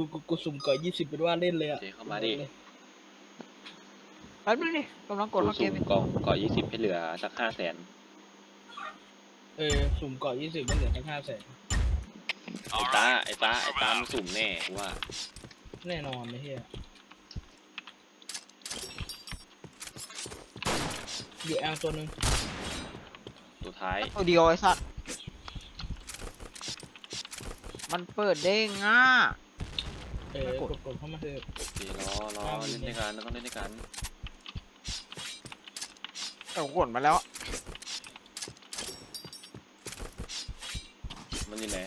กูกูกูสุ่มก่อนยี่สิบเป็นว่าเล่นเลยอะเจเข้ามาดิแป๊บนึงดิกำลังกดกูเข้าเกสุ่มมอยู่กล่องก่อยี่สิบให้เหลือสักห้าแสนเออสุ่มก่อนยี่สิบไม่เหลือทั้งห้าแสนไอ้ตาไอ้ตาไอ้ตามันสุ่มแน่กูว่าแน่นอนเลยเฮียอยู่แอลตัวหนึ่งตัวท้าย ตัวเดียวไอ้สัตว์ มันเปิดได้ง่า เออกดกดเข้ามาเถอะเจรอรอเล่นด้วยกันเราต้องเล่นด้วยกันแต่กดมาแล้ว มันอยู่ไหน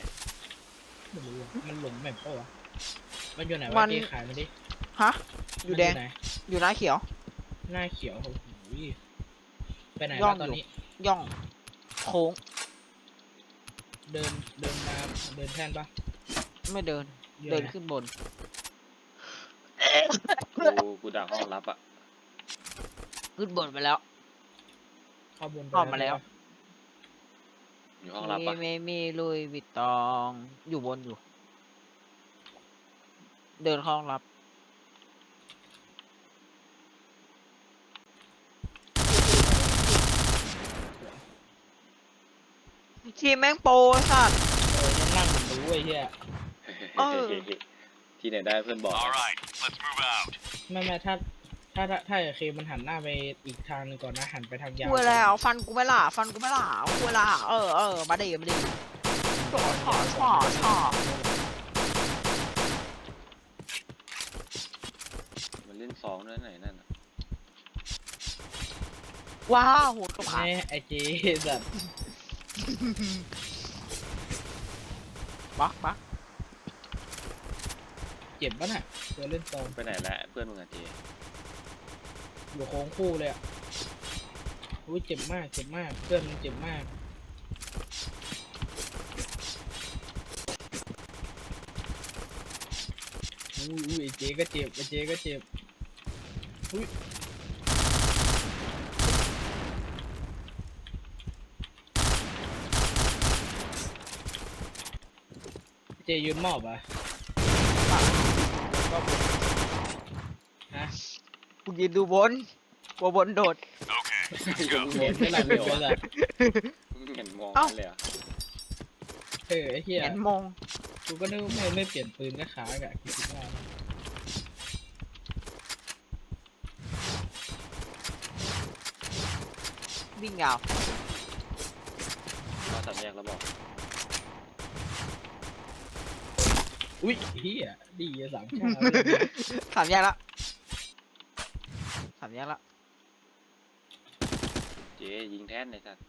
ไม่รู้อะมันหลงแมปเปล่าวะมันอยู่ไหนมัวะนเจ๊ขายมาดิฮะ อยู่แดง มันไหนอยู่หน้าเขียว หน้าเขียวโอ้โหไปไหนย่อแล้งวตอนอยู่ นี้ ย่อง โค้ง เดินเดินมาเดินแท่นปะไม่เดินอยู่ เดินไหขึ้นบน กูกูดักห้องรับอะขึ้นบนไปแล้ว เข้าบนไปออกมาแล้ว อยู่ห้องรับมีปะมีมีลุยวิตตอง อยู่บนอยู่ เดินเข้าห้องรับ ทีมแม่งโปรไอ้สัตว์เออยังนั่งอยู่ด้วยเฮีย เออ ที่ไหนได้เพื่อนบอก All right, let's move out. ไม่ไม่ถ้าถ้าถ้าถ้าโอเคมันหันหน้าไปอีกทางหนึงก่อนนะหันไปทางยาวคุยแล้วฟันกูไม่ล่ะฟันกูไม่ล่ะคุยล่ะเออเออมาดิมาดิชอชอชอชอมันเล่นสองด้วยไหนนั่นน่ะว้าวโหดกระพา แม่ไอเจสัตว์บักบักเจ็บปะน่ะตัวเล่นตองไปไหนแล้วเพื่อนมึงอะเจอยู่โค้งคู่เลยอะอุ้ยเจ็บมากเจ็บมากเพื่อนมันเจ็บมากอุ้ยอุ้ยไอเจก็เจ็บไอเจก็เจ็บอุ้ยเจยืนมอบอะ ฮะกูยืนดูบนกลัวบนโดด Okay, ก็เห็นไม่หลับเลยเหรอเห็นมองเอ้านั่นเลยเหรอะเออไอ้เหี้ยเห็นมองกูก็นึกว่าไม่ไม่เปลี่ยนปืนก็ขากะคิดว่าวิ่งยาวมาสามแยกแล้วบอก อุ้ยเหี้ยดีอะสามชาติสามแยกละสามแยกละเจยิงแท่นเลยสัตว์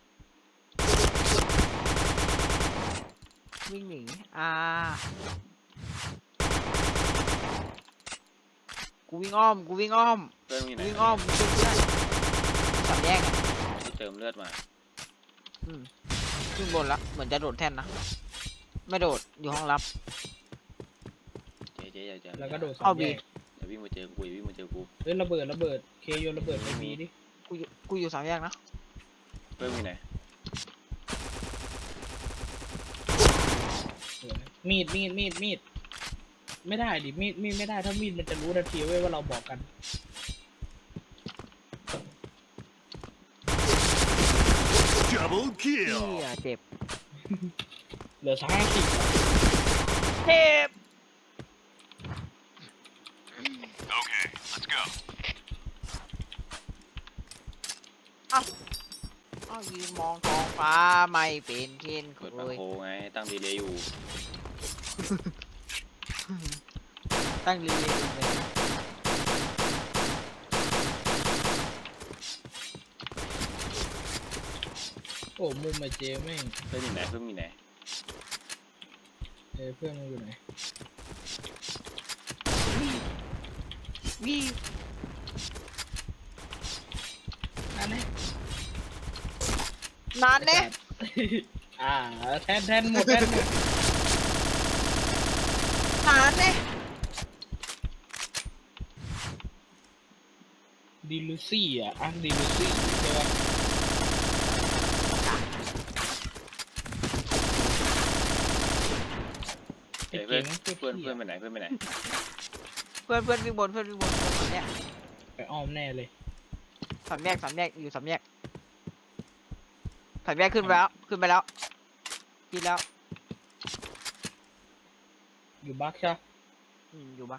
วิ่งหนีอ่ากูวิ่งอ้อมกูวิ่งอ้อมเพื่อนมึงอยู่ไหนวิ่งอ้อมวิ่งเพื่อนสามแยกอะที่เติมเลือดมาอืมขึ้นบนละเหมือนจะโดดแท่นนะไม่โดดอยู่ห้องรับเจเจ อย่าอย่าแล้วก็โดดสาเอามบีแยกอย่าวิ่งมาเจอกูอย่าวิ่งมาเจอกูเฮ้ยระเบิดระเบิดเคโยนระเบิดไปมีดิกูอยู่กูอยู่สามแยกนะเพื่อนมึงอยู่ไหนสวยมีดมีดมีดมีดไม่ได้ดิมีดมีดไม่ได้ถ้ามีดมันจะรู้ทันทีเว้ยว่าเราบอกกัน double เฮี kill. ยเจ็บเหลือสามห้าสิบเจ็บ Okay, let's go. อ้าวยืนมองท้อง ฟ้าไม่เป็นเช่นเคเปิดบังยโคไง ตั้งดีเลย์อยู่ ตั้งรีเลยโอ้มุมไอเจแม่งเพื่อนอยู่ไหนเพื่อนมึงอยู่ไหนเออเพื่อนมันอยู่ไหนวิ่ง อันนี้ นานเน่อ่าแทนแทนหมดแทนหมดนานเน่ดีลูซี่อะอะดีลูซี่ใช่ปะเจเพื่อนมันเพื่เพื่อนเพื่อนไปไหนเพื่อนไปไหนเพื่อนเพื่อนวิ่งบนเพื่อนวิ่งบนสามแยกไปอ้อมแน่เลยสามแยกสามแยกอยู่สามแยก สามแยกขึ้นไปแล้ว ขึ้นไปแล้วขึ้นแล้ว อยู่บักใช่ปะอืมอยู่ปะ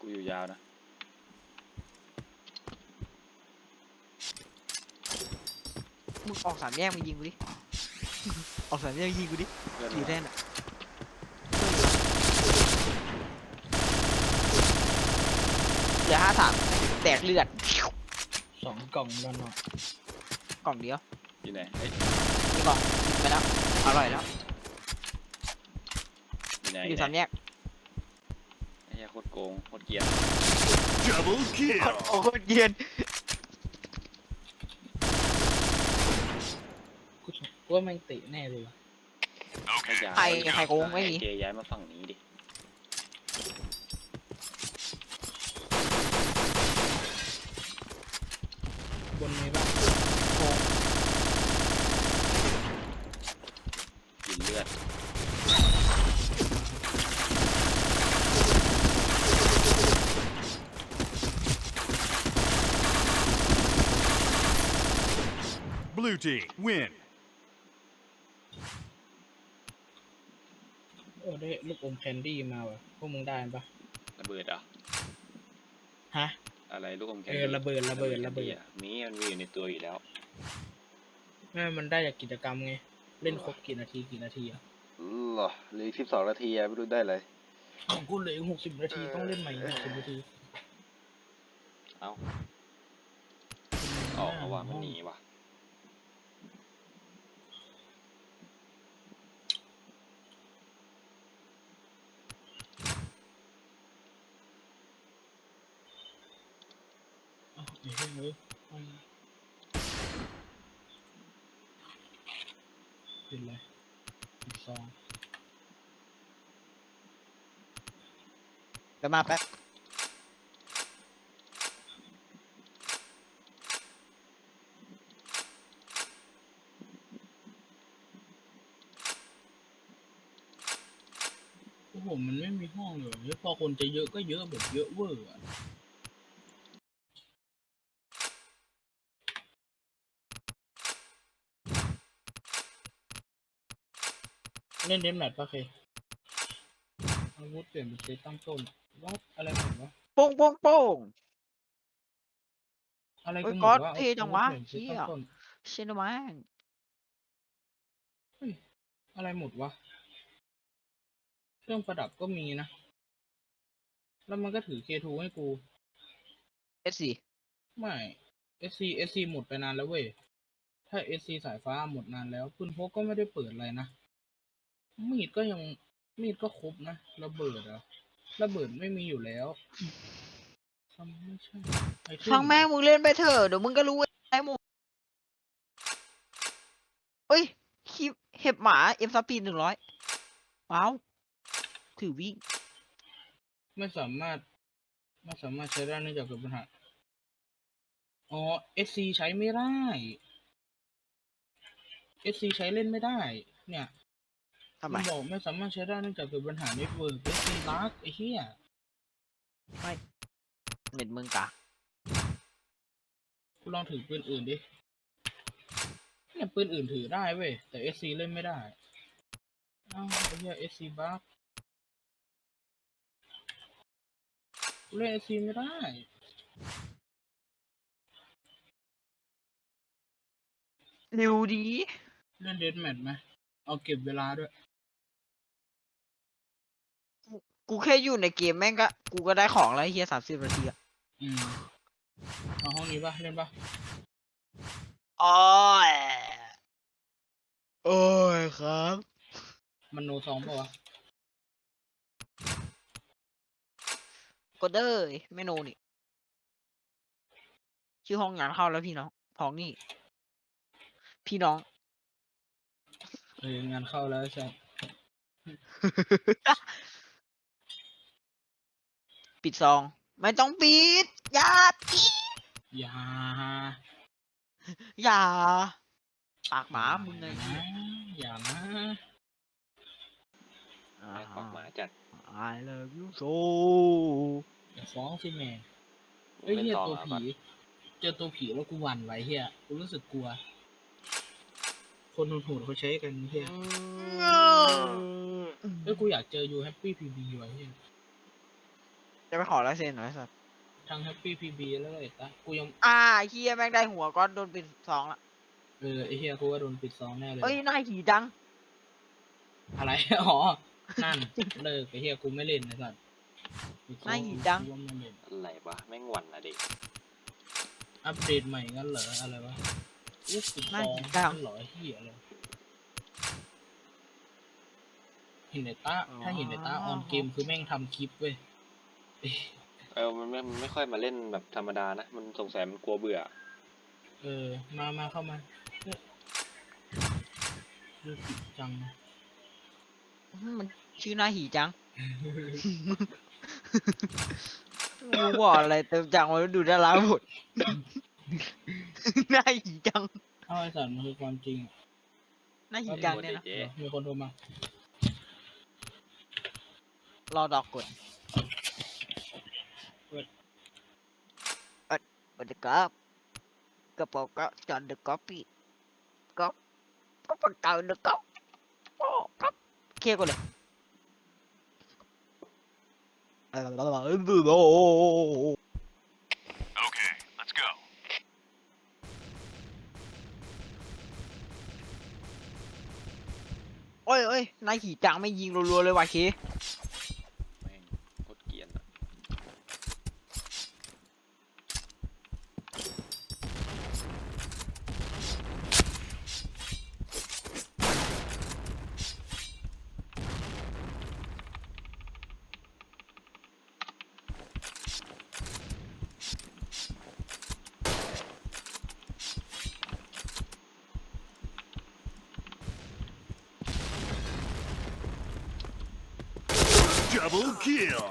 กูอยู่ยาวนะ มึงออกสามแยกมายิงกูดิ ออกสามแยกยิงกูดิเพื่อนอยู่มาแน่นอะเหลือห้าสามแตกเลือด สองกล่องแล้วเนาะกล่องเดียวอยู่ไหนเอ้ยมีกล่องกินไปแล้วอร่อยแล้วอยู่ไหนออยู่ยู่ไหสามนแยกไอ้เหี้ยโคตรโกงโคตรเกรียน Double kill. โอ้โหเย็นกูกูว่าแม่งเตะแน่เลยว่ะให้ย้ายใครใครโกงไม่มีเจย้ายมาฝั่งนี้ดิ บนนี้บ้างกินเลือด Blue team win. เออได้ลูกอมแคนดี้มาว่ะพวกมึงได้ปะระเบิดเหรอะฮะ อะไรลูกอมแคนเอดี้อระเบิดระเบิดระเบิดอะมีมันมีอยู่ในตัวอยู่แล้วแม่มันได้จากกิจกรรมไง เล่นครบกี่นาทีกี่นาทีอะเหรอเหลือสิบสองนาทีอะไม่รู้ได้เลยของกูเหลือหกสิบนาทีต้องเล่นใหม่หกสิบนาที เอ้าออกมาว่ามันหนีว่ะ อ้าวเดี๋ยวเฮ้ยเฮ้ยเป็นไรเป็นซองเดี๋ยวมาแป๊บโอ้โหมันไม่มีห้องเลยพอคนจะเยอะก็เยอะแบบเยอะเวอร์อะ เล่นเดนแมทปะเคอาวุธเปลี่ยนเป็นเซตตั้งต้นว่าอะไรหมดวะโป้งโป้งโป้ง อะไรเฮ้กันยหมก๊อดตวะเท่จังวะอาวุธปลี่ยนเป็นเซตตั้งต้น เชนแมงอะไรหมดวะ เครื่องประดับก็มีนะ แล้วมันก็ถือ K2 ให้กู เอสสี่ไม่ SC SC หมดไปนานแล้วเว้ย ถ้า SC สายฟ้าหมดนานแล้วปืนพกก็ไม่ได้เปิดอะไรนะ มีดก็ยังมีดก็ครบนะระเบิดเหรอะระเบิดไม่มีอยู่แล้วทำไม่ใช่ไอเทฟังแม่งมึงเล่นไปเถอะเดี๋ยวมึงก็รู้ไอ้หมดเอ้ยคีบเห็บหมาเอ็มสปีดหนึ่งร้อยว้าวถือวิ่งไม่สามารถไม่สามารถใช้ได้เนื่องจากเกิดปัญหาอ๋อ SC ใช้ไม่ได้ SC ใช้เล่นไม่ได้ เนี่ย ทำไม มันบอกไม่สามารถใช้ได้เนื่องจากเกิดปัญหาเน็ตเวิร์ก SC บั๊กไอ้เหี้ยเน็ตมึงกะกูลองถือปืนอื่นดิเนี่ยปืนอื่นถือได้เว้ยแต่ SC เล่นไม่ได้อ้าวไอ้เหี้ย SC บั๊กกูเล่น SC ไม่ได้เร็วดี เล่นเดนแมทไหมเอาเก็บเวลาด้วย กูแค่อยู่ในเกมแม่งก็ กูก็ได้ของแล้วไอ้เฮียสามสิบนาทีอะอืมเอาห้องนี้ปะเล่นปะโอ้ยโอ้ยครับ มันโนซองปะวะกดเด้ยไม่โนนี่ ชื่อห้องงานเข้าแล้วพี่น้องท้องนี่ พี่น้อง เอองานเข้าแล้วใช่ ปิดซอง ไม่ต้องปิด อย่าปิดอย่าอย่า ปากหมามึงไงนะอย่านะแม่งปากหมาจัด I love you so อย่าฟ้องสิแม่มึงเอ้ยเล่นเฮียต่อตัวมาผีปะเจอตัวผีแล้วกูหวั่นไหวเฮียกูรู้สึกกลัว คนโหดๆเขาใช้กันเฮียเอ้ยกูอยากเจอยูแฮปปี้พีบีว่ะเฮีย จะไปขอลายเซ็นหน่อยสัตว์ทั้งแฮปปี้พีบีแล้วก็ไอ้ตากูยังอ่าเฮียแม่งได้หัวก้อนโดนปิดสองละเออไอ้เฮียกูว่าโดนปิดซองแน่เลย เอ้ยหน้าหีจัง อะไร อ๋อ นั่น เลิกไอ้เฮียกูไม่เล่นนะสัตว์ปิดซอหน้าหีจัง กูว่าไม่เล่นอะไรวะแม่งหวั่นอะเด็กอัปเดตใหม่งั้นเหรอ อะไรวะอุ๊ยปิดหน้าซองหีจังนั่นเหรอไอ้เฮียอะไรเห็นในตาถ้าเห็นในตาออนเกมคือแม่งทำคลิปเว้ย เออมันไม่มันไม่ค่อยมาเล่นแบบธรรมดานะ มันสงสัยมันกลัวเบื่อ เออ มามาเข้ามาเฮ้ยดูผิดจัง อื้อมันชื่อหน้าหีจัง รู้ว่าอะไรเติมจังมาแล้วดูดาราหมด หน้าหีจัง เอาไอ้สัตว์มันคือความจริงอะหน้าหีจังเนี่ยนะเจ๊เดี๋ยวมีคนโทรมา รอดอกกด เปิด เปิดเปิดครับกระเป๋าก็จอนเดอะก๊อปปี้ก็ก็ปากกาเดอะก๊อปโอ้ครับเคลียร์ก่อนเลย Okay, let's go. โอ้ยโอ้ยนายหีจังไม่ยิงรัวๆเลยว่ะเค แม่งโคตรเกรียนอะ Double kill.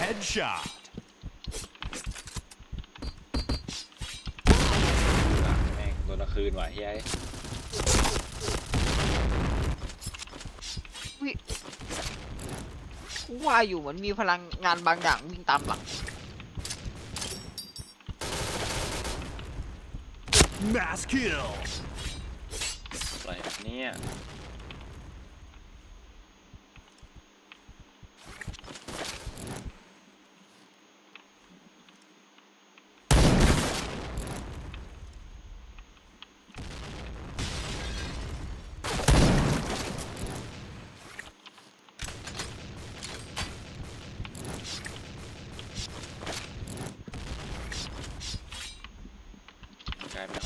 Headshot. แม่งโดนตะคืนว่ะเฮ้ยกูว่าอยู่เหมือนมีพลังงานบางอย่างวิ่งตามหลัง Mass kill. อะไรแบบเนี้ย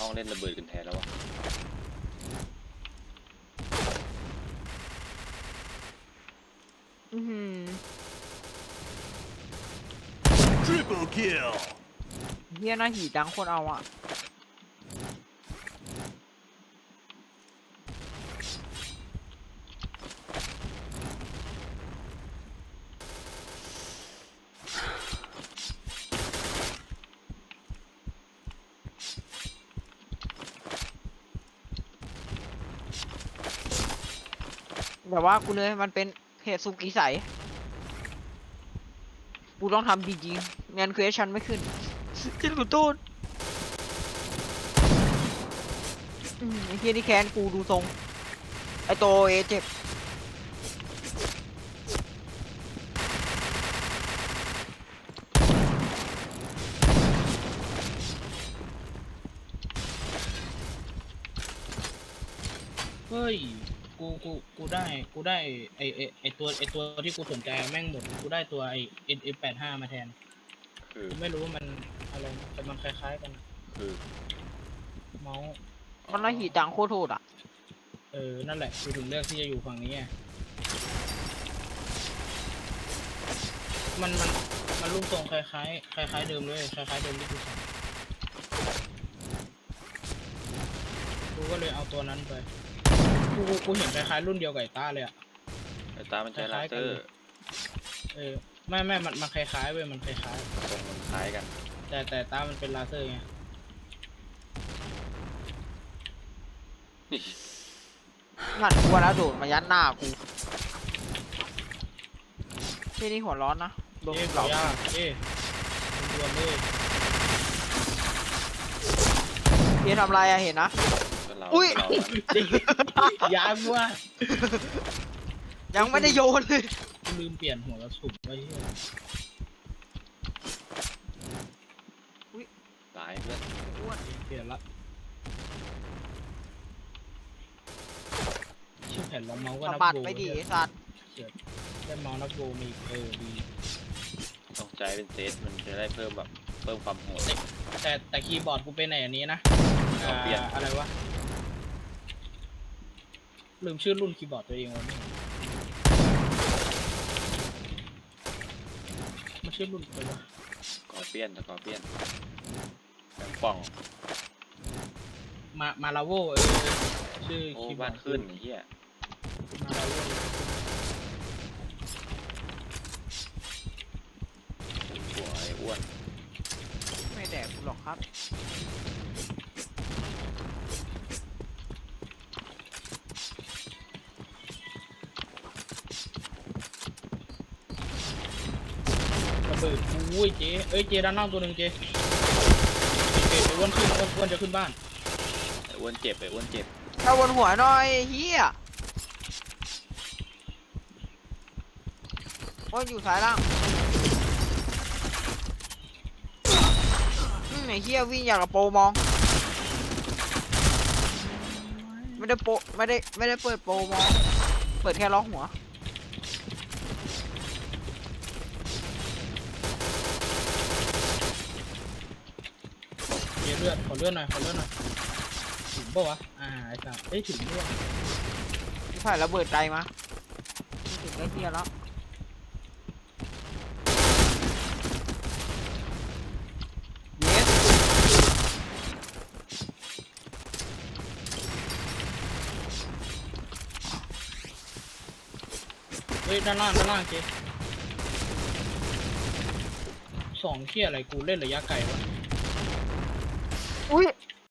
กลายเป็นห้องเล่นระเบิดกันแทนแล้ววะอื้อหือ Triple kill. เฮียหน้าหีจังคนเอาอะ แต่ว่ากูเลยมันเป็นเหตุสุกิสัยกูต้องทำดีจริงงานเควสชันไม่ขึ้นฉันขอโทษอืมไอ้เฮียนี่แค้นกูดูทรง ไอโตเอเจ็บเฮ้ย กูกูกูได้กูได้ไอไอไอตัวไอตัวที่กูสนใจแม่งหมดกูได้ตัวไอเอ็นเอแปดห้ามาแทนคือกูไม่รู้ว่ามันอะไรนะแต่มันคล้ายๆกันอะคือเมาส์มันน่าหีจังโคตรโทษอะเออนั่นแหละกูถึงเลือกที่จะอยู่ฝั่งนี้ไงมันมันมันรูปทรงคล้ายๆคล้ายๆเดิมเลยคล้ายๆเดิมที่กูใส่กูก็เลยเอาตัวนั้นไป กูกูกูเห็นคล้ายๆรุ่นเดียวกับไอ้ต้าเลยอะ ไอ้ตามันใช้คลาล้ายๆเซกันอเลยร์เออไม่ไม่มันมันคล้ายๆเว้ยมันคล้ายทรงมันคล้ายกัน ๆแต่แต่ต้ามันเป็นลาเซอร์ไงนั่นกูว่าแล้วโดดมายัดหน้ากูที่นี่หัวร้อนนะโดนเอ๊ะเราขอยากเอ๊ะดวนๆเลยเพียทำไรอะเห็นนะก็ เราอุ๊ย เราอะยากว่ะยังไม่ได้โยนเลยลืมเปลี่ยนหัวกระสุนไว้เหี้ยตายเพื่อนเปลี่ยนละชื่อแผ่นรองเมาส์ก็สะนับบัดโบไปดิเหี้ไอ้ยสัตว์ได้เมาส์นับโบมีอีกเออดีต้องใจเป็นเซตมันจะได้เพิ่มแบบเพิ่มความโหด แต่แต่คีย์บอร์ดกูเป็นไหนอันนี้นะเอาเปลี่ยนอ่าอะไรวะ ลืมชื่อรุ่นคีย์บอร์ดตัวเองวะนี่มันชื่อรุ่นอะไรวะกอเปียนสกอเปียนแบงป่อง มามาลาโวเออชื่อโอ้คีย์บอบ้าร์นดขึ้นไอ้เหี้ยมาลาโวหัวไอ้อ้วนไม่แดกกูหรอกครับ ระเบิดอุ้ยเจ๊เอ้ยเจ๊ด้านนอกตัวหนึ่งเจ๊เจ๊ไปอ้วนขึ้นอ้วนอ้วนจะขึ้นบ้านไอ้อ้วนเจ็บไอ้อ้วนเจ็บถ้าบนหัวหน่อยเฮียโอ้ยอยู่สายล่างอืมไอ้เฮียวิ่งอย่างกับโปรมอง ไม่ได้โปรไม่ได้ไม่ได้เปิดโปรมอง เปิดแค่ล็อกหัว เจ๊เลือดขอเลือดหน่อยขอเลือดหน่อยถึงปะวะอ่าไอ้สัสเอ้ยถึงด้วยที่ผ่านระเบิดไกลมาไม่ถึงได้เฮียแล้วเยสเฮ้ยด้านล่างด้านล่างเจ๊สองเที่ยอะไรกูเล่นระยะไกลวะอุ้ย